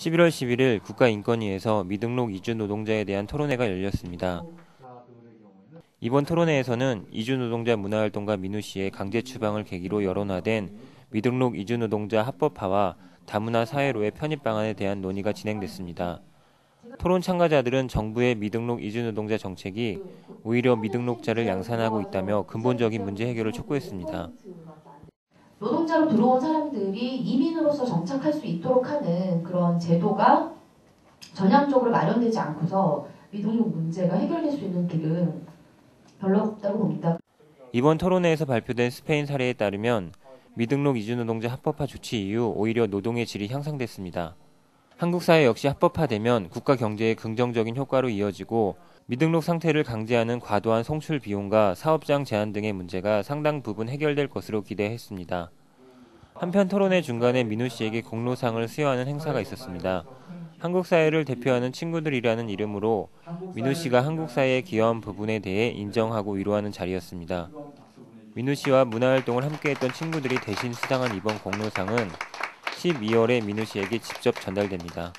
11월 11일 국가인권위에서 미등록 이주 노동자에 대한 토론회가 열렸습니다. 이번 토론회에서는 이주 노동자 문화활동가 민우 씨의 강제 추방을 계기로 여론화된 미등록 이주 노동자 합법화와 다문화 사회로의 편입 방안에 대한 논의가 진행됐습니다. 토론 참가자들은 정부의 미등록 이주 노동자 정책이 오히려 미등록자를 양산하고 있다며 근본적인 문제 해결을 촉구했습니다. 노동자로 들어온 사람들이 이민으로서 정착할 수 있도록 하는 그런 제도가 전향적으로 마련되지 않고서 미등록 문제가 해결될 수 있는 길은 별로 없다고 봅니다. 이번 토론회에서 발표된 스페인 사례에 따르면 미등록 이주 노동자 합법화 조치 이후 오히려 노동의 질이 향상됐습니다. 한국 사회 역시 합법화되면 국가 경제에 긍정적인 효과로 이어지고 미등록 상태를 강제하는 과도한 송출 비용과 사업장 제한 등의 문제가 상당 부분 해결될 것으로 기대했습니다. 한편 토론회 중간에 민우 씨에게 공로상을 수여하는 행사가 있었습니다. 한국 사회를 대표하는 친구들이라는 이름으로 민우 씨가 한국 사회에 기여한 부분에 대해 인정하고 위로하는 자리였습니다. 민우 씨와 문화활동을 함께했던 친구들이 대신 수상한 이번 공로상은 12월에 민우 씨에게 직접 전달됩니다.